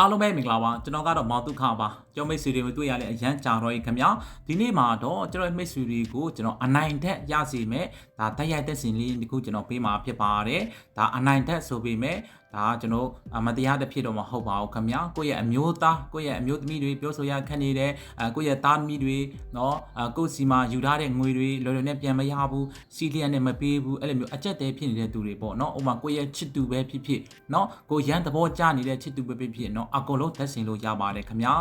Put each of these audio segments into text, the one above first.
အားလုံးပဲမင်္ဂလာပါကျွန်တော်ကတော့မောင်တုခပါကျောင်းမိတ်ဆွေတွေတွေ့ရတဲ့အရန်ကြာတော့ရေခင်ဗျာဒီနေ့မှာတော့ကျွန်တော်ရဲ့မိတ်ဆွေတွေကိုကျွန်တော်အနိုင်တက်ရစီမဲ့ဒါတိုက်ရိုက်တက်စင်လေးဒီခုကျွန်တော်ပေးမှာဖြစ်ပါတယ်ဒါအနိုင်တက်ဆိုပေမဲ့ ဒါကျွန်တော်မတရားတဲ့ဖြစ်တော့မဟုတ်ပါဘူးခင်ဗျာကိုယ့်ရဲ့အမျိုးသားကိုယ့်ရဲ့အမျိုးသမီးတွေပြောဆိုရခက်နေတယ်ကိုယ့်ရဲ့သားသမီးတွေနော်ကိုယ့်စီမှာယူထားတဲ့ငွေတွေလော်လော်နဲ့ပြန်မရဘူးစီလျက်နဲ့မပေးဘူးအဲ့လိုမျိုးအကြက်တဲဖြစ်နေတဲ့သူတွေပေါ့နော်ဥပမာကိုယ့်ရဲ့ချစ်သူပဲဖြစ်ဖြစ်နော်ကိုရန်သဘောကျနေတဲ့ချစ်သူပဲဖြစ်ဖြစ်နော်အကုန်လုံးသက်ဆင်လို့ရပါတယ်ခင်ဗျာ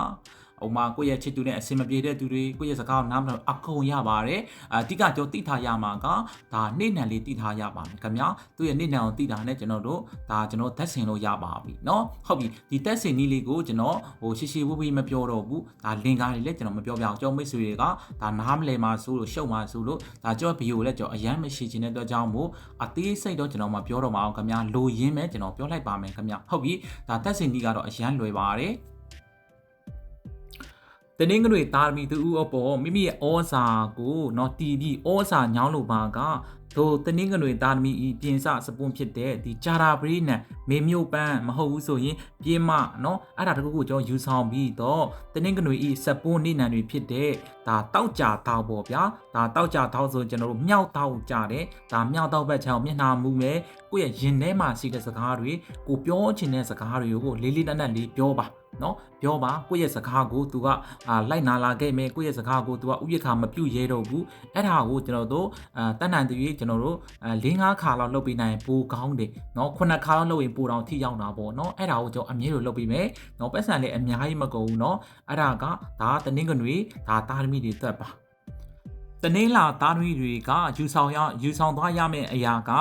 ဟိုမှာကိုယ့်ရဲ့ချစ်သူနဲ့အဆင်မပြေတဲ့သူတွေကိုယ့်ရဲ့စကားကိုနားမလည်အကုန်ရပါတယ်အတိကကြောတိထားရမှာကဒါနေနံလေးတိထားရပါမယ်ခင်ဗျာသူ့ရဲ့နေနံကိုတိထားနဲ့ကျွန်တော်တို့ဒါကျွန်တော်သက်ဆင်လို့ရပါပြီเนาะဟုတ်ပြီဒီသက်ဆင်နည်းလေးကိုကျွန်တော်ဟိုရှိရှိဝေးဝေးမပြောတော့ဘူးဒါလင်ကားလေးလည်းကျွန်တော်မပြောပြအောင်ကျွန်တော်မိတ်ဆွေတွေကဒါနားမလည်မှာဆိုလို့ရှုပ်မှာဆိုလို့ဒါကျွန်တော်ဗီဒီယိုလည်းကျွန်တော်အရန်မရှိချင်တဲ့အတွက်ကြောင့်မို့အသေးစိတ်တော့ကျွန်တော်မပြောတော့ပါအောင်ခင်ဗျာလိုရင်းပဲကျွန်တော်ပြောလိုက်ပါမယ်ခင်ဗျာဟုတ်ပြီဒါသက်ဆင်နည်းကတော့အရန်လွယ်ပါတယ် တနင်္ဂနွေသားသမီးသူဦးအပေါ်မိမိရဲ့ဩဇာကိုနော်တီးပြီးဩဇာညောင်းလို့ပါကတို့တနင်္ဂနွေသားသမီးဤပြင်စစပွန်ဖြစ်တဲ့ဒီဂျာရာပရိနံမေမျိုးပန်းမဟုတ်ဘူးဆိုရင်ပြင်းမနော်အဲ့ဒါတခုကိုကျွန်တော်ယူဆောင်ပြီးတော့တနင်္ဂနွေဤစပွန်နေနံတွေဖြစ်တဲ့ဒါတောက်ကြတောက်ပေါ့ဗျာဒါတောက်ကြတောက်ဆိုကျွန်တော်တို့မြောက်တောက်ကြတယ်ဒါမြောက်တောက်ဘက်ချောင်းမျက်နှာမူမယ်ကိုယ့်ရဲ့ရင်ထဲမှာရှိတဲ့စကားတွေကိုပြောချင်တဲ့စကားတွေကိုလေးလေးနက်နက်လေးပြောပါ နော်ပြောပါကိုယ့်ရဲ့စကားကို तू ကအာလိုက်နာလာခဲ့မယ်ကိုယ့်ရဲ့စကားကို तू ကဥယျာခမပြုတ်ရဲတော့ဘူးအဲ့ဒါကိုကျွန်တော်တို့အာတတ်နိုင်တဲ့ကျွန်တော်တို့အာ၄၅ခါလောက်လုပ်ပေးနိုင်ရင်ပိုကောင်းတယ်နော်ခုနှစ်ခါလောက်လုပ်ရင်ပိုတောင်ထိရောက်တာပေါ့နော်အဲ့ဒါကိုကျွန်တော်အမြဲလိုလုပ်ပေးမယ်နော်ပတ်စံလည်းအများကြီးမကုန်ဘူးနော်အဲ့ဒါကဒါတနင်္ဂနွေဒါတာသမီတွေသက်ပါ တနင်္လာသားသမီးတွေကယူဆောင်ရယူဆောင်သွားရမယ့်အရာက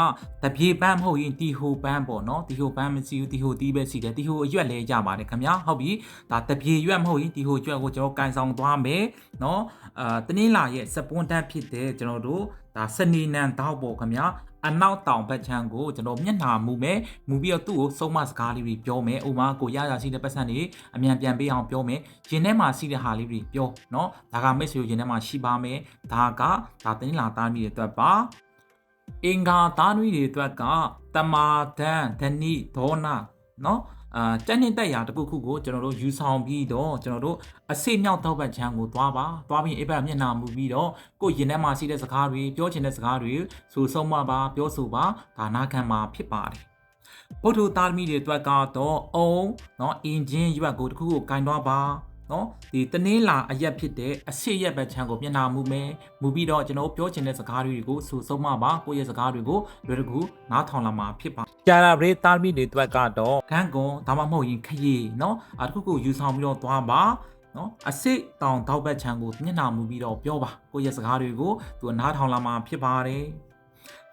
တပြေပန်းမဟုတ်ရင်တီဟိုပန်းပေါ့နော်တီဟိုပန်းမရှိဘူးတီဟိုတီးပဲရှိတယ်တီဟိုအရွက်လဲရပါတယ်ခင်ဗျာဟုတ်ပြီဒါတပြေရွက်မဟုတ်ရင်တီဟိုရွက်ကိုကျွန်တော်ကန်ဆောင်သွားမယ်နော်အာတနင်္လာရဲ့စပွန်တက်ဖြစ်တဲ့ကျွန်တော်တို့ဒါစနေနံတောက်ပေါ့ခင်ဗျာ အနောက်တောင်ဘက်ခြမ်းကိုကျွန်တော်မျက်နှာမူမယ်မူပြီးတော့သူ့ကိုစုံမစကားလေးတွေပြောမယ်ဥမာကိုရရရှိတဲ့ပတ်စံတွေအမြန်ပြန်ပေးအောင်ပြောမယ်ရင်ထဲမှာရှိတဲ့ဟာလေးတွေပြောเนาะဒါကမိတ်ဆွေရင်ထဲမှာရှိပါမယ်ဒါကဒါတင်းလာသားမိတဲ့အတွက်ပါအင်္ဂါသားနွေတွေအတွက်ကတမာဒန်ဓနိဒေါနာเนาะ အာတက်နှစ်တက်ရာတစ်ခုခုကိုကျွန်တော်တို့ယူဆောင်ပြီးတော့ကျွန်တော်တို့အစိမြောက်တော့ဘက်ချမ်းကိုသွားပါသွားပြီးအိပ်ဘက်မျက်နှာမူပြီးတော့ကိုယ်ရင်ထဲမှာရှိတဲ့စကားတွေပြောချင်တဲ့စကားတွေဆိုဆုံးမပါပြောဆိုပါဒါနာခံမှာဖြစ်ပါတယ်ဗုဒ္ဓသားသမီးတွေအတွက်ကတော့အုံเนาะအင်ဂျင်ရွက်ကိုတစ်ခုကိုကင်သွားပါ နော်ဒီတနင်းလာအရက်ဖြစ်တဲ့အဆစ်ရက်ဘက်ချမ်းကိုမျက်နှာမူမယ်မူပြီးတော့ကျွန်တော်ပြောချင်တဲ့စကားတွေကိုဆိုဆုံးမပါကိုယ့်ရဲ့စကားတွေကိုလွယ်တကူနားထောင်လာမှာဖြစ်ပါကြာလာဘရေတာမီတွေအတွက်ကတော့ခန်းကွန်ဒါမှမဟုတ်ရင်ခရီနော်အတစ်ခုခုယူဆောင်ပြီးတော့သွားပါနော်အစစ်တောင်တောက်ဘက်ချမ်းကိုမျက်နှာမူပြီးတော့ပြောပါကိုယ့်ရဲ့စကားတွေကိုသူနားထောင်လာမှာဖြစ်ပါတယ်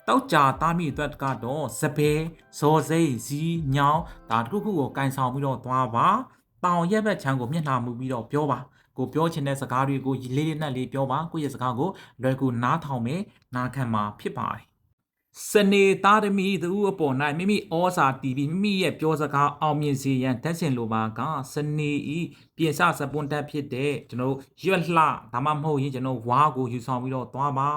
တောက်ကြသားမိအတွက်ကတော့စပယ်ဇော်စိတ်ဇီးညောင်းဒါတခုခုကိုကန်ဆောင်ပြီးတော့သွားပါ တောင်ရက်ဘက်ချမ်းကိုမျက်နှာမူပြီးတော့ပြောပါကိုပြောချင်တဲ့စကားတွေကိုလေးလေးနက်လေးပြောပါကိုယ့်ရဲ့စကားကိုလွယ်ကူနားထောင်မယ်နားခံမှာဖြစ်ပါတယ်စနေသားသမီးသူအပေါ်၌မိမိဩစာတီးပြီးမိမိရဲ့ပြောစကားအောင်မြင်စေရန်တက်စင်လိုပါကစနေဤပြင်စစပွန်တက်ဖြစ်တဲ့ကျွန်တော်ရွက်လှဒါမှမဟုတ်ရင်ကျွန်တော်ဝါကိုယူဆောင်ပြီးတော့သွားပါ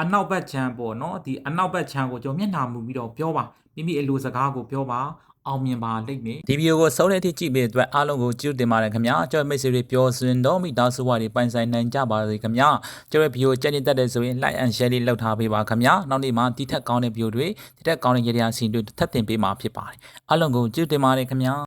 အနောက်ဘက်ခြမ်းပေါ့နော်ဒီအနောက်ဘက်ခြမ်းကိုကျွန်တော်မျက်နှာမူပြီးတော့ပြောပါမိမိအလိုစကားကိုပြောပါ အောင်မြင်ပါလိမ့်မယ်ဒီဗီဒီယိုကိုဆုံးတဲ့အထိကြည့်ပေးတဲ့အတွက်အားလုံးကိုကျေးဇူးတင်ပါတယ်ခင်ဗျာကျွန်တော်မိတ်ဆွေတွေပြောစင်တော့မိသားစုဝါတွေပိုင်ဆိုင်နိုင်ကြပါစေခင်ဗျာကျွန်တော်ဗီဒီယိုကြည့်နေတတ်တဲ့ဆိုရင် like and share လေးလုပ်ထားပေးပါခင်ဗျာနောက်နေ့မှာဒီထက်ကောင်းတဲ့ဗီဒီယိုတွေဒီထက်ကောင်းတဲ့ရည်ရည်အစီအစဉ်တွေထပ်တင်ပေးမှာဖြစ်ပါတယ်အားလုံးကိုကျေးဇူးတင်ပါတယ်ခင်ဗျာ